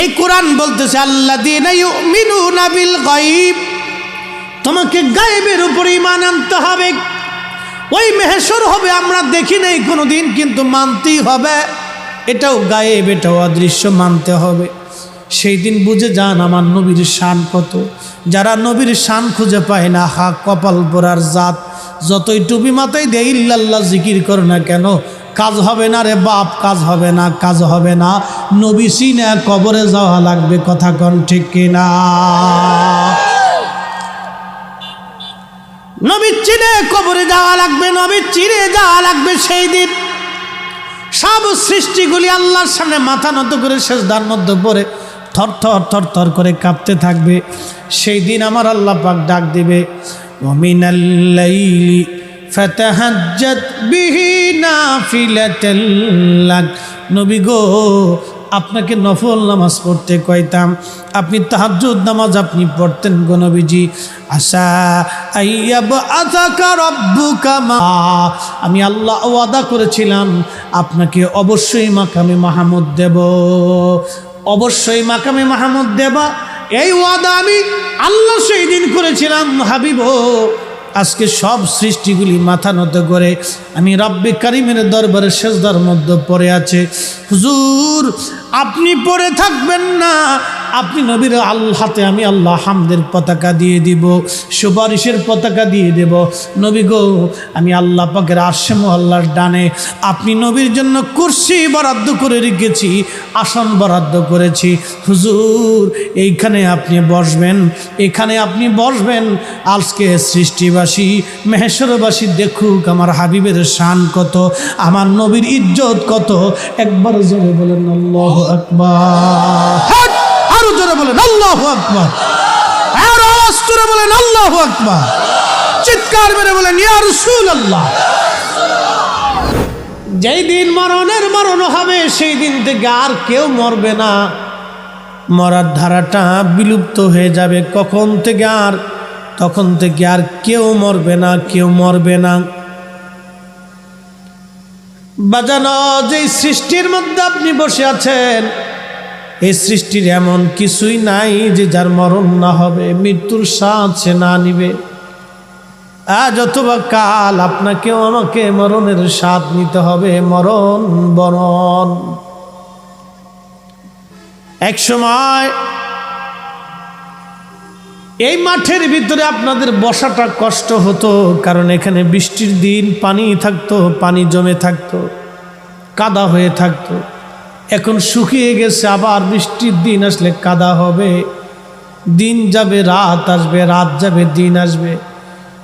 এই কোরআন বলতেছে আল্লাহ নাবিল গাইব তোমাকে গায়েবের উপর ইমান আনতে হবে। ওই মেহেশ্বর হবে, আমরা দেখি নাই কোনো দিন কিন্তু মানতেই হবে। এটাও গায়েব, এটাও অদৃশ্য, মানতে হবে। সেই দিন বুঝে যান আমার নবীর শান কত। যারা নবীর শান খুঁজে পায় না হা কপাল পোড়ার জাত। যতই টুপি মাথায় দেয়, ইল্লাল্লাহ জিকির করে না কেন? কাজ হবে না রে বাপ, কাজ হবে না, কাজ হবে না। নবী কবরে যাওয়া লাগবে, কথা কন ঠিক কিনা? নবীর চিনে কবরে যাওয়া লাগবে নবীর চিনে যাওয়া লাগবে সেই দিন। সব সৃষ্টিগুলি আল্লাহর সামনে মাথা নত করে শেষ শেষদার মধ্যে পড়ে, থর থর থর থর করে কাঁপতে থাকবে। সেই দিন আমার আল্লাহ পাক ডাক দিবে ওমিনাল্লাইলি ফাতাহাজ্জাত বিহি নাফিলাতাল লাক নবী গো, আপনাকে নফল নামাজ পড়তে কইতাম। আপনি তাহাজ্জুদ নামাজ আপনি পড়তেন গো নবীজি। আশা আমি আল্লাহ ওয়াদা করেছিলাম, আপনাকে অবশ্যই মাকামে মাহমুদ দেব। অবশ্যই মাকামে মাহমুদ দেব। এই ওয়াদা আমি আল্লাহ সেই দিন করেছিলাম হাবিব। আজকে সব সৃষ্টিগুলি মাথা নত করে আমি রব্বি কারিমের দরবারে শেষদার মধ্যে পড়ে আছে। হুজুর, আপনি পড়ে থাকবেন না। আপনি নবীর আল্লাহাতে আমি আল্লাহ হামদের পতাকা দিয়ে দিব, সুপারিশের পতাকা দিয়ে দেব। নবী গো, আমি আল্লাহ পাকের আশেম আল্লাহর ডানে আপনি নবীর জন্য কুর্সি বরাদ্দ করে রেখেছি, আসন বরাদ্দ করেছি। হুজুর, এইখানে আপনি বসবেন, এখানে আপনি বসবেন। আজকে সৃষ্টিবাসী, মেহেশ্বরবাসী দেখুক আমার হাবিবের শান কত, আমার নবীর ইজ্জত কত। একবার জোরে বলেন, আল্লাহ আকবার। জোরে বলেন, আল্লাহ আকবার। আরও আওয়াজ করে বলেন, আল্লাহ আকবার। চিৎকার মেরে বলেন, ইয়া রাসূলুল্লাহ। যেই দিন মরণের মরণ হবে, সেই দিন থেকে আর কেউ মরবে না। মরার ধারাটা বিলুপ্ত হয়ে যাবে কখন থেকে আর, তখন থেকে আর কেউ মরবে না, কেউ মরবে না। বাজানো যে সৃষ্টির মধ্যে আপনি বসে আছেন এই সৃষ্টির এমন কিছুই নাই যে যার মরণ না হবে, মৃত্যুর স্বাদ সে না নিবে। আজ অথবা কাল আপনাকেও আমাকে মরণের স্বাদ নিতে হবে, মরণ বরণ। এক সময় এই মাঠের ভিতরে আপনাদের বসাটা কষ্ট হতো, কারণ এখানে বৃষ্টির দিন পানি থাকতো, পানি জমে থাকতো, কাদা হয়ে থাকতো। এখন শুকিয়ে গেছে, আবার বৃষ্টির দিন আসলে কাদা হবে। দিন যাবে, রাত আসবে, রাত যাবে, দিন আসবে।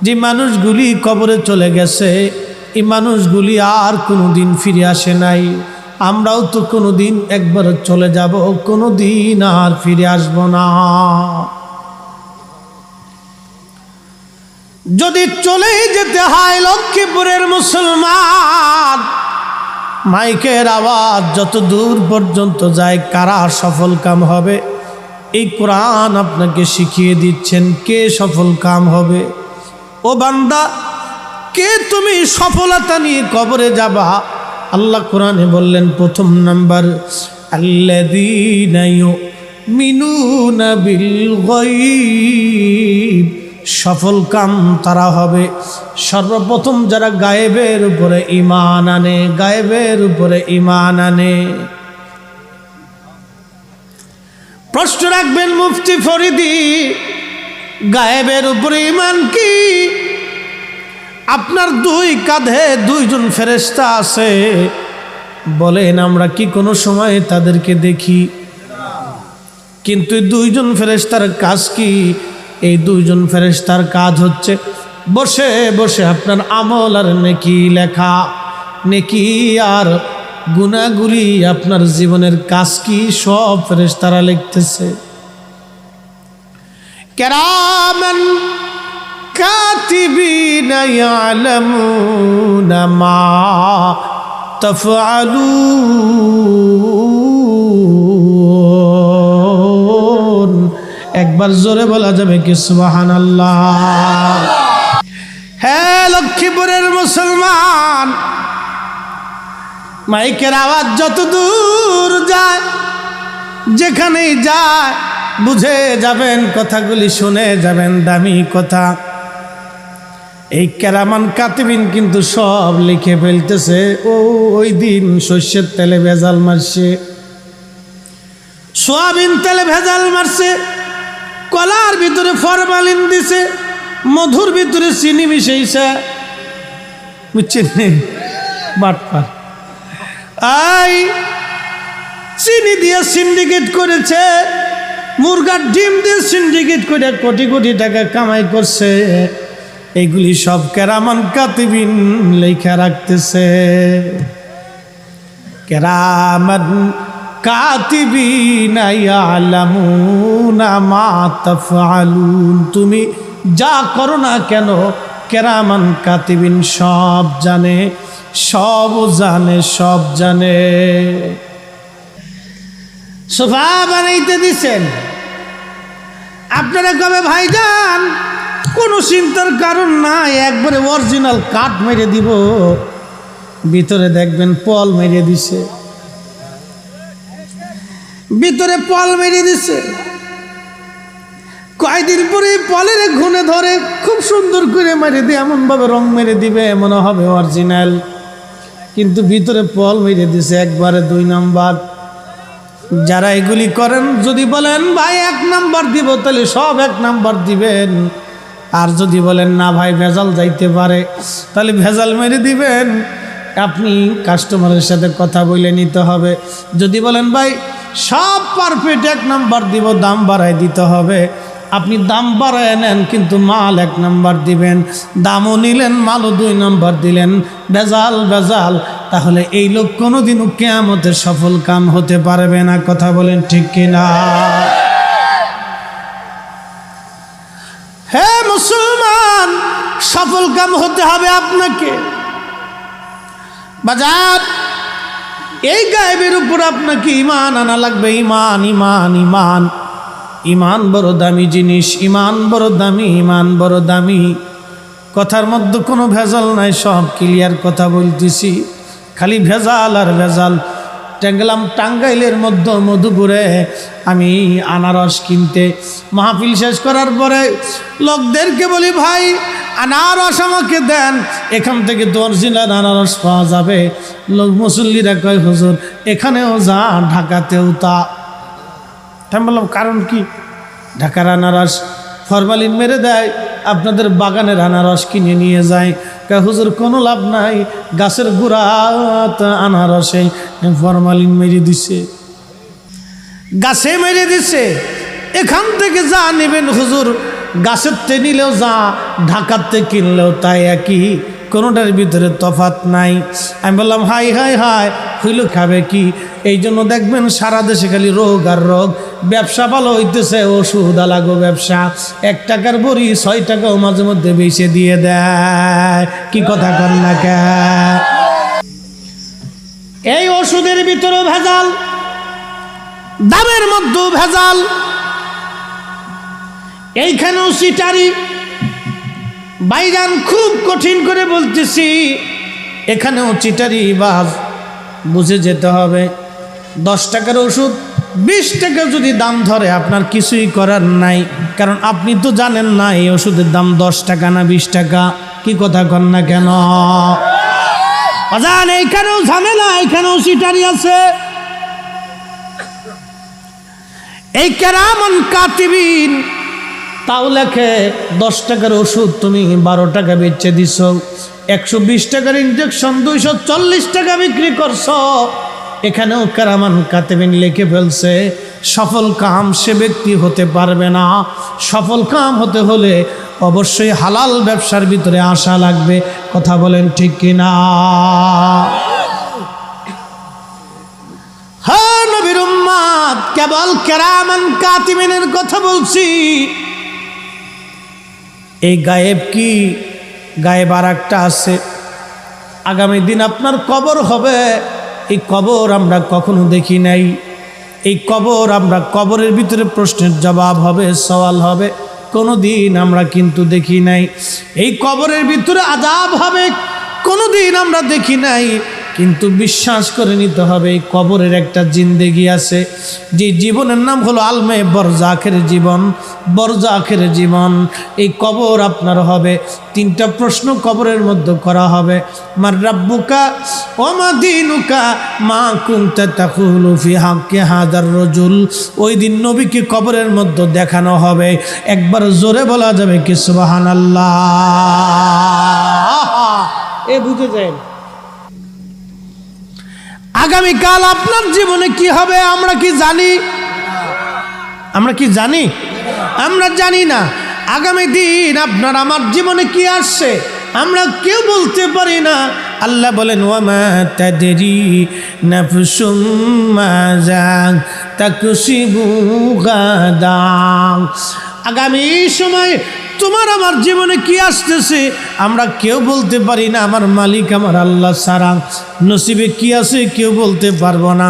যে মানুষগুলি কবরে চলে গেছে, এই মানুষগুলি আর কোনো দিন ফিরে আসে নাই। আমরাও তো কোনো দিন একবার চলে যাব কোনো দিন আর ফিরে আসব না। যদি চলে যেতে হয় লক্ষ্মীপুরের মুসলমান মাইকের আওয়াজ যত দূর পর্যন্ত যায়, কারা সফল কাম হবে? এই কোরআন আপনাকে শিখিয়ে দিচ্ছেন, কে সফল কাম হবে? ও বান্দা, কে তুমি সফলতা নিয়ে কবরে যাবা? আল্লাহ কোরআনে বললেন, প্রথম নাম্বার আল্লাদিনায়ু মিনু বিল গায়ব। সফল কাম তারা হবে। সর্বপ্রথম যারা গায়েবের উপরে ইমান আনে, গায়েবের উপরে ইমান আনে। প্রশ্ন রাখবেন মুফতি ফরিদি, গায়েবের উপরে ইমান কি? আপনার দুই কাঁধে দুইজন ফেরেস্তা আছে। বলেন, আমরা কি কোনো সময় তাদেরকে দেখি? কিন্তু দুইজন ফেরেস্তার কাজ কি? এই দুইজন ফেরেস্তার কাজ হচ্ছে বসে বসে আপনার আমল আর নেকি লেখা। নেকি আর গুণাগুলি আপনার জীবনের কাজ কি সব ফেরেস্তারা লিখতেছে। কেরামান কাতিবিনা ইয়ালামুনা মা একবার জোরে বলা যাবে কি সুবহানাল্লাহ? হ্যাঁ লক্ষ্মীপুরের মুসলমান, মাইকের আওয়াজ যত দূর যায়, যেখানেই যায়, বুঝে যাবেন কথাগুলি, শুনে যাবেন দামি কথা। এই কেরামান কাতিবিন কিন্তু সব লিখে ফেলতেছে, ও ওই দিন শস্যের তেলে ভেজাল মারছে, সোয়াবিন তেলে ভেজাল মারছে। কলার ভিতরে ফরমালিন দিছে মধুর ভিতরে চিনি মিশাইছে। বুঝছেন? বাটপার আই চিনি দিয়ে সিন্ডিকেট করেছে মুরগার ডিম দিয়ে সিন্ডিকেট করে কোটি কোটি টাকা কামাই করছে। এইগুলি সব কেরামান কাতিবিন লেখা রাখতেছে। কেরামান তুমি যা করো না কেন? কেরামান কাতিবিন সব জানে সব জানে সব জানে। সোফা বানাইতে দিছেন। আপনারা কবে, ভাইজান? কোনো চিন্তার কারণ নাই, একবারে অরিজিনাল কাঠ মেরে দিব। ভিতরে দেখবেন পল মেরে দিছে। ভিতরে পল মেরে দিছে। কয়দিন পরে পলের ঘুনে ধরে খুব সুন্দর করে মেরে দিয়ে এমনভাবে রং মেরে দিবে, মনে হবে অরিজিনাল। কিন্তু ভিতরে পল মেরে দিছে একবারে দুই নাম্বার। যারা এগুলি করেন, যদি বলেন, ভাই, এক নাম্বার দিব, তাহলে সব এক নাম্বার দিবেন। আর যদি বলেন, না ভাই, ভেজাল যাইতে পারে, তাহলে ভেজাল মেরে দিবেন। আপনি কাস্টমারের সাথে কথা বলে নিতে হবে। যদি বলেন, ভাই সব পারফেক্ট এক নাম্বার দিব, দাম বাড়াই দিতে হবে। আপনি দাম বাড়ায় নেন, কিন্তু মাল এক নাম্বার দিবেন। দামও নিলেন, মালও দুই নাম্বার দিলেন। বেজাল বেজাল। তাহলে এই লোক কোনোদিনও কেয়ামতের সফল কাম হতে পারবে না, কথা বলেন ঠিক কিনা? হে মুসলমান, সফল কাম হতে হবে আপনাকে। বাজার এই গায়েবের উপর আপনাকে ইমান আনা লাগবে। ইমান ইমান ইমান ইমান বড় দামি জিনিস ইমান বড় দামি ইমান বড় দামি। কথার মধ্যে কোনো ভেজাল নাই, সব ক্লিয়ার কথা বলতেছি। খালি ভেজাল আর ভেজাল। গেলাম টাঙ্গাইলের মধ্যে মধুপুরে। আমি আনারস কিনতে মাহফিল শেষ করার পরে লোকদেরকে বলি, ভাই, আনারস আমাকে দেন। এখান থেকে তো অরিজিনাল আনারস পাওয়া যাবে। লোক মুসল্লিরা কয়, হুজুর, এখানেও যা, ঢাকাতেও তা। বললাম, কারণ কি? ঢাকার আনারস ফরমালিন মেরে দেয়। আপনাদের বাগানের আনারস কিনে নিয়ে যায়। কা হুজুর, কোনো লাভ নাই। গাছের গোড়াত আনারসে ফরমালিন মেরে দিছে। গাছে মেরে দিছে। এখান থেকে যা নেবেন হুজুর, গাছের তে নিলেও যা, ঢাকাতে কিনলেও তাই একই। কোনোটার ভিতরে তফাত নাই। আমি বললাম, হাই হাই হাই হইল খাবে কি? এই জন্য দেখবেন সারা দেশে খালি রোগ আর রোগ। ব্যবসা ভালো হইতেছে, ওষুধ আলাগো ব্যবসা। এক টাকার বড়ি ছয় টাকাও মাঝে মধ্যে বেছে দিয়ে দেয়। কি কথা কর না এই ওষুধের ভিতরেও ভেজাল, দামের মধ্যেও ভেজাল। এইখানেও সিটারি। বাইজান খুব কঠিন করে বলতেছি, এখানেও চিটারি বাজ বুঝে যেতে হবে। দশ টাকার ওষুধ, বিশ টাকা যদি দাম ধরে, আপনার কিছুই করার নাই। কারণ আপনি তো জানেন না, এই ওষুধের দাম দশ টাকা না বিশ টাকা। কি কথা কর না কেন? অজান, এইখানেও ঝামেলা, এইখানেও সিটারি আছে। এই কেরামন কাতিবিন, তাও লেখে, দশ টাকার ওষুধ তুমি বারো টাকা বেচে দিছ। একশো বিশ টাকার ইঞ্জেকশন দুইশো চল্লিশ টাকা বিক্রি করছ। এখানেও কারামান কাতেবিন লিখে ফেলছে, সফল কাম সে ব্যক্তি হতে পারবে না। সফল কাম হতে হলে অবশ্যই হালাল ব্যবসার ভিতরে আসা লাগবে। কথা বলেন ঠিক কিনা? হ্যাঁ নবীর কেবল কেরামান কাতিমিনের কথা বলছি। এই গায়েব কি গায়েব আর একটা আছে। আগামী দিন আপনার কবর হবে। এই কবর আমরা কখনো দেখি নাই। এই কবর আমরা কবরের ভিতরে প্রশ্নের জবাব হবে, সওয়াল হবে। কোনো দিন আমরা কিন্তু দেখি নাই। এই কবরের ভিতরে আজাব হবে কোনো দিন আমরা দেখি নাই। কিন্তু বিশ্বাস করে নিতে হবে, এই কবরের একটা জিন্দেগি আছে। যে জীবনের নাম হলো আলমে বরজাখের জীবন বরজাখের জীবন। এই কবর আপনার হবে, তিনটা প্রশ্ন কবরের মধ্যে করা হবে। মার রাব্বুকা, ও মা দিনুকা, মা কুমতা তাকুলু ফি হাক্কে হাজার রজুল। ওই দিন নবীকে কবরের মধ্যে দেখানো হবে। একবার জোরে বলা যাবে কি সুবহানাল্লাহ। এ বুঝে যায় আগামীকাল আপনার জীবনে কি হবে, আমরা কি জানি? আমরা কি জানি? আমরা জানি না। আগামী দিন আপনার, আমার জীবনে কি আসছে, আমরা কেউ বলতে পারি না। আল্লাহ বলেন আগামী সময় তোমার আমার জীবনে কি আসতেছে? আমরা কেউ বলতে পারি না, আমার মালিক আমার আল্লাহ সারা নসিবে কি আছে কেউ বলতে পারব না।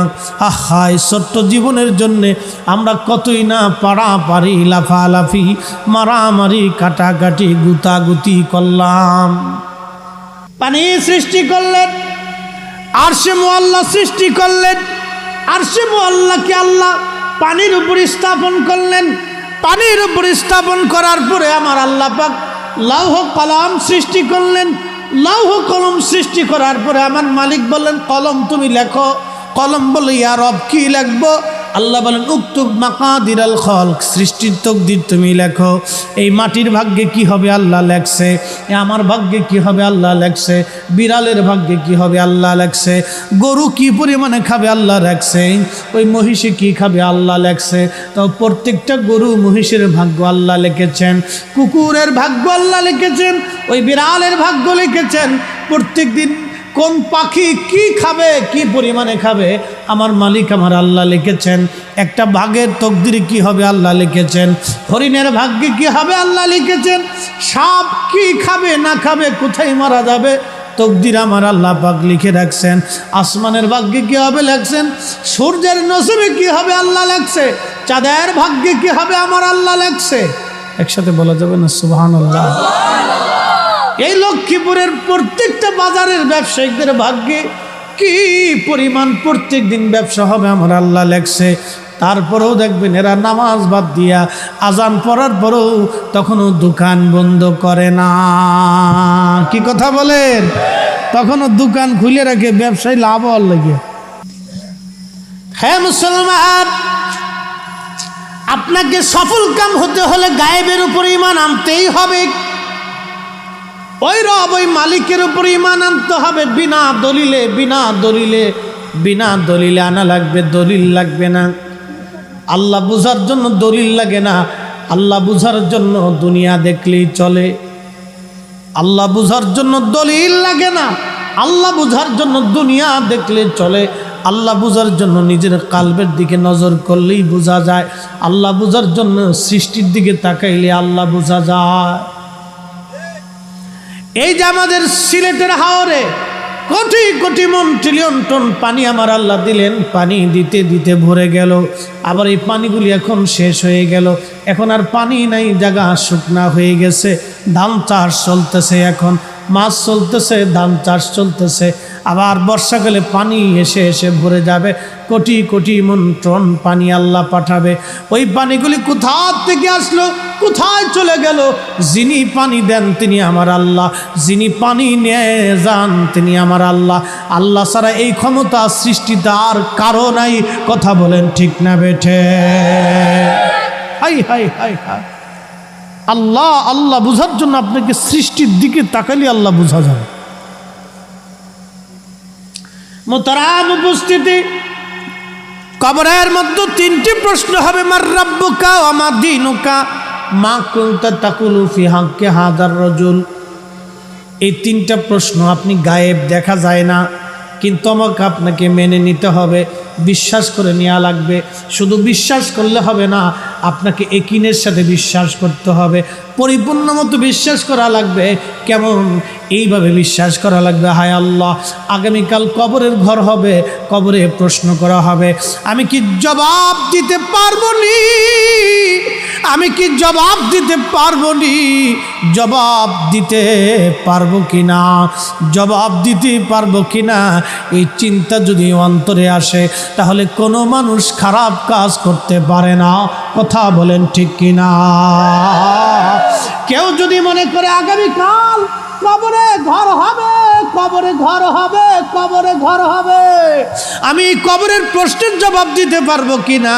আহাই ছোট্ট জীবনের জন্যে আমরা কতই না পাড়াপাড়ি লাফালাফি, মারামারি, কাটাকাটি, গুতাগুতি করলাম। পানি সৃষ্টি করলেন আর সে আল্লাহ সৃষ্টি করলেন আর সে আল্লাহকে আল্লাহ পানির উপর স্থাপন করলেন। পানির উপর স্থাপন করার পরে আমার আল্লাহ পাক লৌহ কলম সৃষ্টি করলেন। লৌহ কলম সৃষ্টি করার পরে আমার মালিক বললেন, কলম তুমি লেখো। কলম বলে ইয়ার কি লিখব? আল্লাহ বলেন উক্তুক মাকাদির আল খল সৃষ্টির তকদির তুমি লেখো। এই মাটির ভাগ্যে কি হবে আল্লাহ লেখছে? আমার ভাগ্যে কি হবে আল্লাহ লেখছে? বিড়ালের ভাগ্যে কি হবে আল্লাহ লেখছে? গরু কি পরিমাণে খাবে আল্লাহ লেখছে? ওই মহিষে কি খাবে আল্লাহ লেখছে? তো প্রত্যেকটা গরু মহিষের ভাগ্য আল্লাহ লিখেছেন। কুকুরের ভাগ্য আল্লাহ লিখেছেন। ওই বিড়ালের ভাগ্য লিখেছেন। প্রত্যেক দিন কোন পাখি কি খাবে, কি পরিমাণে খাবে? আমার মালিক আমার আল্লাহ লিখেছেন, একটা ভাগের তকদির কি হবে আল্লাহ লিখেছেন, হরিণের ভাগ্যে কি হবে আল্লাহ লিখেছেন, সাপ কি খাবে, না খাবে, কোথায় মারা যাবে? তকদির আমার আল্লাহ পাক লিখে রাখছেন, আসমানের ভাগ্যে কি হবে লেখছেন, সূর্যের নসিবে কি হবে আল্লাহ লেখছে, চাঁদের ভাগ্যে কি হবে আমার আল্লাহ লেখছে। একসাথে বলা যাবে না সুবহান আল্লাহ এই লক্ষ্মীপুরের প্রত্যেকটা বাজারের ব্যবসায়িকদের ভাগ্যে কি পরিমাণ প্রত্যেক দিন ব্যবসা হবে আমার আল্লাহ লেখছে। তারপরেও দেখবেন এরা নামাজ বাদ দিয়া আজান পড়ার পরেও তখনও দোকান বন্ধ করে না। কি কথা বলেন? তখনও দোকান খুলে রাখে, ব্যবসায় লাভ হওয়ার লাগে। হ্যাঁ মুসলমান, আপনাকে সফল কাম হতে হলে গায়েবের উপর ইমান আনতেই হবে। ওই রব ওই মালিকের উপর ইমান আনতে হবে। বিনা দলিলে বিনা দলিলে বিনা দলিলে আনা লাগবে, দলিল লাগবে না। আল্লাহ বুঝার জন্য দলিল লাগে না। আল্লাহ বুঝার জন্য দুনিয়া দেখলেই চলে। আল্লাহ বুঝার জন্য দলিল লাগে না। আল্লাহ বুঝার জন্য দুনিয়া দেখলে চলে। আল্লাহ বুঝার জন্য নিজের কালবের দিকে নজর করলেই বোঝা যায়। আল্লাহ বুঝার জন্য সৃষ্টির দিকে তাকাইলে আল্লাহ বোঝা যায়। এই যে আমাদের সিলেটের হাওরে কোটি কোটি মন ট্রিলিয়ন টন পানি আমার আল্লাহ দিলেন। পানি দিতে দিতে ভরে গেল। আবার এই পানিগুলি এখন শেষ হয়ে গেল। এখন আর পানি নাই, জায়গা শুকনা হয়ে গেছে। ধান চাষ চলতেছে এখন। মাছ চলতেছে, ধান চাষ চলতেছে। আবার বর্ষাকালে পানি এসে এসে ভরে যাবে। কোটি কোটি মন টন পানি আল্লাহ পাঠাবে। ওই পানিগুলি কোথা থেকে আসলো? কোথায় চলে গেল? যিনি পানি দেন তিনি আমার আল্লাহ। যিনি পানি নিয়ে যান তিনি আমার আল্লাহ। আল্লাহ ছাড়া এই ক্ষমতা সৃষ্টিতে আর কারও নাই। কথা বলেন ঠিক না বেঠে? হাই হাই হাই হাই। আল্লাহ আল্লাহ বুঝার জন্য আপনাকে সৃষ্টির দিকে তাকালে আল্লাহ বোঝা যাবে। মোতারাম উপস্থিতি। কবরের মধ্যে তিনটি প্রশ্ন হবে, মার রাব্বুকা আমার দিনুকা? মা কুন্তা তাকুলু ফি হাক্কে হাদার রজুল? এই তিনটা প্রশ্ন আপনি গায়েব দেখা যায় না, কিন্তু আমাকে আপনাকে মেনে নিতে হবে। বিশ্বাস করে নেওয়া লাগবে। শুধু বিশ্বাস করলে হবে না আপনাকে একিনের সাথে বিশ্বাস করতে হবে, পরিপূর্ণ মতো বিশ্বাস করা লাগবে। কেমন? এইভাবে বিশ্বাস করা লাগবে, হায় আল্লাহ, আগামীকাল কবরের ঘর হবে, কবরে প্রশ্ন করা হবে, আমি কি জবাব দিতে পারব নি? আমি কি জবাব দিতে পারব নি? জবাব দিতে পারব কি না জবাব দিতে পারব কি না এই চিন্তা যদি অন্তরে আসে, তাহলে কোনো মানুষ খারাপ কাজ করতে পারে না। কথা বলেন ঠিক কিনা? কেউ যদি মনে করে আগামীকাল কবরে ঘর হবে কবরে ঘর হবে কবরে ঘর হবে আমি কবরের প্রশ্নের জবাব দিতে পারব কি না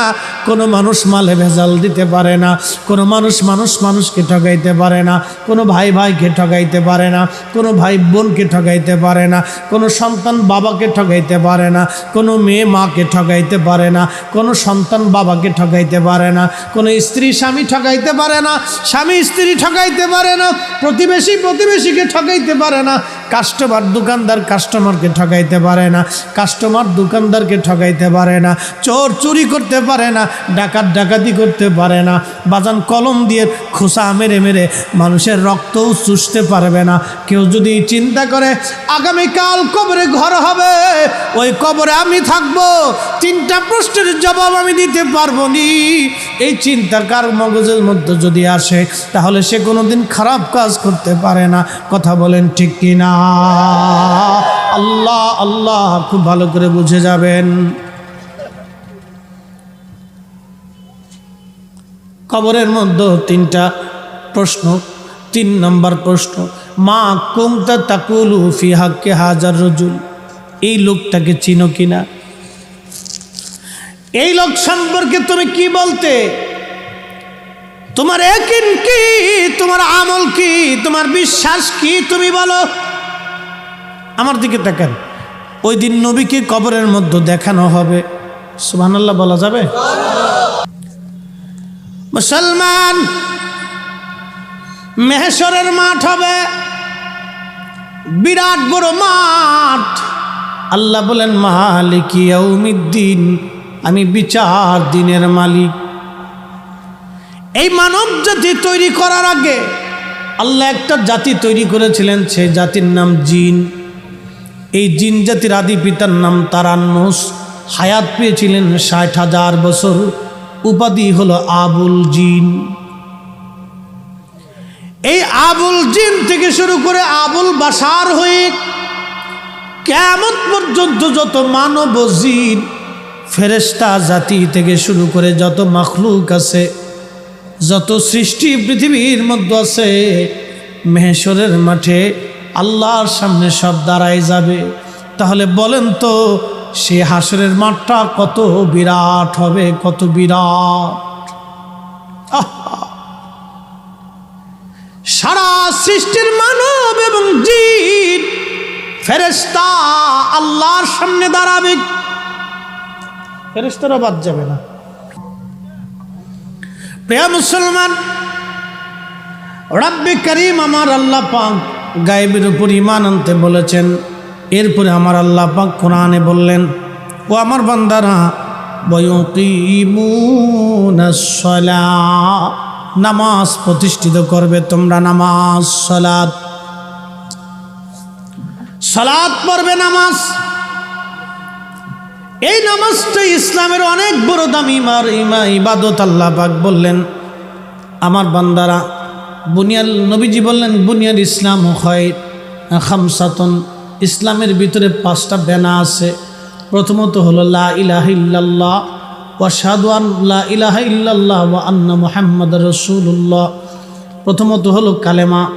কোনো মানুষ মালে ভেজাল দিতে পারে না কোনো মানুষ মানুষ মানুষকে ঠকাইতে পারে না কোনো ভাই ভাইকে ঠকাইতে পারে না কোনো ভাই বোনকে ঠকাইতে পারে না কোনো সন্তান বাবাকে ঠকাইতে পারে না কোনো মেয়ে মাকে ঠকাইতে পারে না কোনো সন্তান বাবাকে ঠকাইতে পারে না কোনো স্ত্রী স্বামী ঠকাইতে পারে না স্বামী স্ত্রী ঠকাইতে পারে না প্রতিবেশী প্রতিবেশীকে ঠকাইতে পারে না কাস্টমার দোকানদার কাস্টমারকে ঠকাইতে পারে না কাস্টমার দোকানদারকে ঠকাইতে পারে না, চোর চুরি করতে পারে না, ডাকাত ডাকাতি করতে পারে না, বাজান কলম দিয়ে খোসা মেরে মেরে মানুষের রক্তও চুষতে পারবে না। কেউ যদি চিন্তা করে, আগামীকাল কবরে ঘর হবে, ওই কবরে আমি থাকব, তিনটা প্রশ্নের জবাব আমি দিতে পারব নি এই চিন্তার কার মগজের মধ্যে যদি আসে, তাহলে সে কোনোদিন খারাপ কাজ করতে পারে না। কথা বলেন ঠিক কিনা? আল্লাহ আল্লাহ, খুব ভালো করে বুঝে যাবেন। কবরের মধ্যে তিনটা প্রশ্ন, তিন নম্বর প্রশ্ন, মা কুমতা তাকুলু ফি হাক্কে হাজার রজুল? এই লোকটাকে চিনো কিনা এই লোক সম্পর্কে তুমি কি বলতে? তোমার একিন কি? তোমার আমল কি? তোমার বিশ্বাস কি? তুমি বলো। আমার দিকে দেখেন। ওই দিন নবীকে কবরের মধ্যে দেখানো হবে। সুবহানাল্লাহ বলা যাবে? মুসলমান মেহেশ্বরের মাঠ হবে। বিরাট বড় মাঠ। আল্লাহ বলেন মালিক ইয়াউমিদ্দিন আমি বিচার দিনের মালিক। এই মানব জাতি তৈরি করার আগে আল্লাহ একটা জাতি তৈরি করেছিলেন, সেই জাতির নাম জিন। এই জিন জাতির আদি পিতার নাম তারান্নুস। হায়াত পেয়েছিলেন ষাট হাজার বছর। উপাধি হলো আবুল জিন। এই আবুল জিন থেকে শুরু করে আবুল বাসার হয়ে কেমন পর্যন্ত যত মানব জিন ফেরেস্তা জাতি থেকে শুরু করে যত মখলুক আছে, যত সৃষ্টি পৃথিবীর মধ্যে আছে মেহেশ্বরের মাঠে আল্লাহর সামনে সব দাঁড়ায় যাবে। তাহলে বলেন তো সে হাসরের মাঠটা কত বিরাট হবে, কত বিরাট! সারা সৃষ্টির মানব এবং জিন ফেরেস্তা আল্লাহর সামনে দাঁড়াবে। ফেরেস্তারা বাদ যাবে না। প্রিয় মুসলমান, রাব্বি করিম আমার আল্লাহ পাক গায়েবের উপর ইমান আনতে বলেছেন এরপরে আমার আল্লাহ পাক কোরআনে বললেন, ও আমার বান্দারা নামাজ প্রতিষ্ঠিত করবে তোমরা নামাজ সালাত সালাত পড়বে নামাজ। এই নামাজটা ইসলামের অনেক বড় দামি মার ইমা, ইবাদত আল্লাহ পাক বললেন। আমার বান্দারা বুনিয়াল নবীজি বললেন বুনিয়াল ইসলাম হয় খামসাতন ইসলামের ভিতরে পাঁচটা বেনা আছে। প্রথমত হলো, লা ইলাহা ইল্লাল্লাহ লা ইল্লাল্লাহ প্রথমত হলো, কালেমা।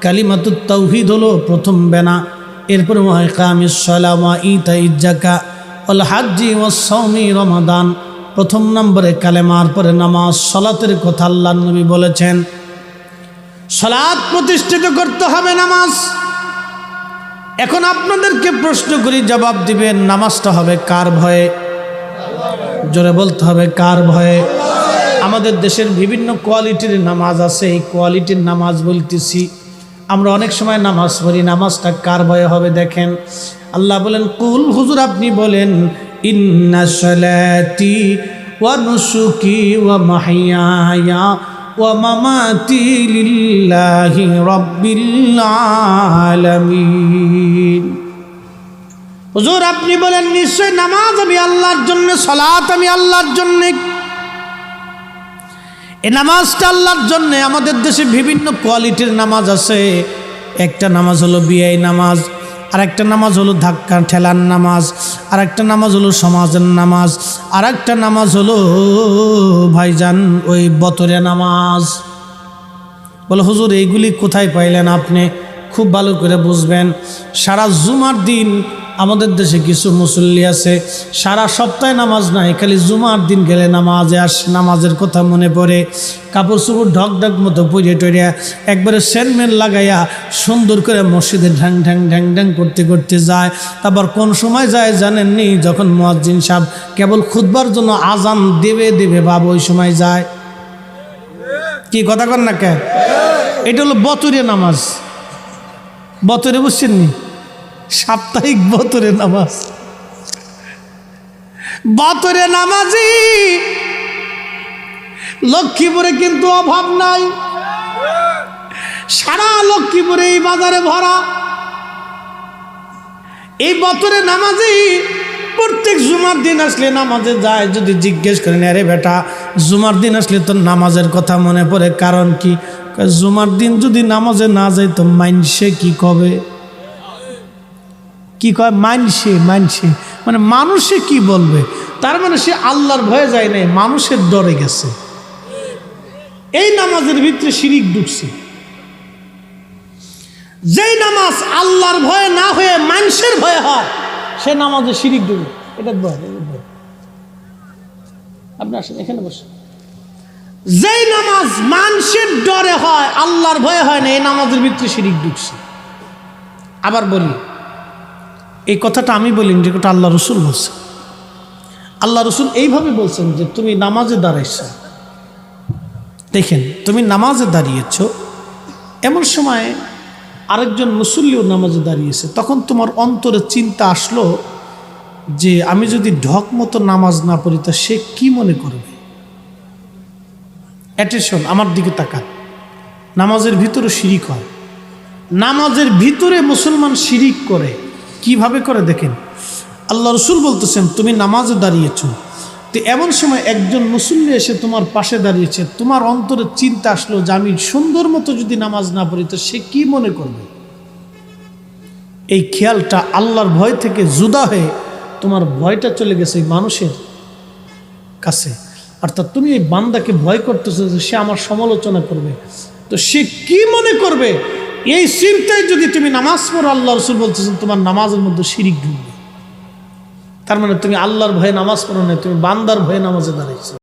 কালিমাতুত তাওহীদ হলো প্রথম বেনা এরপরে ওয়া রমাদান। প্রথম নম্বরে কালেমার পরে নামাজ, সলাতের কথা আল্লাহ নবী বলেছেন। সলাৎ প্রতিষ্ঠিত করতে হবে নামাজ। এখন আপনাদেরকে প্রশ্ন করি, জবাব দিবেন, নামাজটা হবে কার ভয়ে? জোরে বলতে হবে, কার ভয়ে? আমাদের দেশের বিভিন্ন কোয়ালিটির নামাজ আছে, এই কোয়ালিটির নামাজ বলতেছি, আমরা অনেক সময় নামাজ পড়ি, নামাজটা কার ভয়ে হবে দেখেন? আল্লাহ বলেন, কুল, হুজুর আপনি বলেন, ইন্না সলাতি ওয়া নুসুকি ওয়া মাহিয়ায়া। মামাতি লিল্লাহি রাব্বিল আলামিন হুজুর, আপনি বলেন নিশ্চয় নামাজ আমি আল্লাহর জন্য, সলাত আমি আল্লাহর জন্য? এই নামাজটা আল্লাহর জন্য। আমাদের দেশে বিভিন্ন কোয়ালিটির নামাজ আছে। একটা নামাজ হলো বিআই নামাজ আর একটা নামাজ হলো ধাক্কা ঠেলার নামাজ আর একটা নামাজ হলো সমাজের নামাজ আর একটা নামাজ হলো ভাইজান ওই বতরে নামাজ। বলে, হুজুর, এইগুলি কোথায় পাইলেন আপনি? খুব ভালো করে বুঝবেন। সারা জুমার দিন আমাদের দেশে কিছু মুসল্লি আছে, সারা সপ্তাহে নামাজ নাই, খালি জুমার দিন গেলে নামাজে আস, নামাজের কথা মনে পড়ে, কাপড় চোপড় ঢক ঢক মতো পড়ে টরিয়া একবারে সেনমেন লাগাইয়া সুন্দর করে মসজিদে ঢ্যাং ঢ্যাং ঢ্যাং ঢ্যাং করতে করতে যায়। তারপর কোন সময় যায় জানেননি? যখন মুয়াজ্জিন সাহেব কেবল খুদবার জন্য আজান দেবে দেবে বাবা ওই সময় যায়। কি কথা কর না কে? এটা হলো বতরে নামাজ। বতরে বুঝছেন নি? সাপ্তাহিক বতরে নামাজ। বতরে নামাজি, লক্ষ্মীপুরে কিন্তু অভাব নাই। সারা লক্ষ্মীপুরে এই বাজারে ভরা। এই বতরে নামাজি, প্রত্যেক জুমার দিন আসলে নামাজে যায়। যদি জিজ্ঞেস করেন, আরে বেটা, জুমার দিন আসলে তো নামাজের কথা মনে পড়ে? কারণ কি? জুমার দিন যদি নামাজে না যায় তো মাইনসে কি কবে? কি কয়? মানসে মানসে। মানে মানুষে কি বলবে? তার মানে সে আল্লাহর ভয়ে যায় নাই, মানুষের ডরে গেছে। এই নামাজের ভিতরে শিরিক ঢুকছে। যেই নামাজ আল্লাহর ভয়ে না হয়ে মানুষের ভয়ে হয়, সে নামাজে শিরিক ঢুকে। এটা ভয় আপনি আসেন, এখানে বসে যেই নামাজ মানুষের ডরে হয়, আল্লাহর ভয়ে হয় না, এই নামাজের ভিতরে শিরিক ঢুকছে। আবার বলি এই কথাটা আমি বলিনি যে কথা আল্লাহ রসুল বলছে। আল্লাহ রসুল এইভাবে বলছেন যে তুমি নামাজে দাঁড়াইছ। দেখেন, তুমি নামাজে দাঁড়িয়েছ, এমন সময় আরেকজন মুসল্লিও নামাজে দাঁড়িয়েছে, তখন তোমার অন্তরে চিন্তা আসলো যে আমি যদি ঢক মতো নামাজ না পড়ি, তা সে কি মনে করবে? অ্যাটেনশন আমার দিকে তাকান। নামাজের ভিতরে শিরিক হয়। নামাজের ভিতরে মুসলমান শিরিক করে। কীভাবে করে দেখেন? আল্লাহ রসুল বলতেছেন, তুমি নামাজে দাঁড়িয়েছ। তো এমন সময় একজন মুসল্লি এসে তোমার পাশে দাঁড়িয়েছে। তোমার অন্তরে চিন্তা আসলো যে আমি সুন্দর মতো যদি নামাজ না পড়ি, তো সে কি মনে করবে? এই খেয়ালটা আল্লাহর ভয় থেকে জুদা হয়ে তোমার ভয়টা চলে গেছে এই মানুষের কাছে। অর্থাৎ তুমি এই বান্দাকে ভয় করতেছো যে সে আমার সমালোচনা করবে। তো সে কি মনে করবে? এই চিন্তায় যদি তুমি নামাজ পড়ো আল্লাহ রসুল বলতেছেন, তোমার নামাজের মধ্যে শিরিক ঢুকবে। তার মানে তুমি আল্লাহর ভয়ে নামাজ পড়ো না তুমি বান্দার ভয়ে নামাজে দাঁড়াইছো।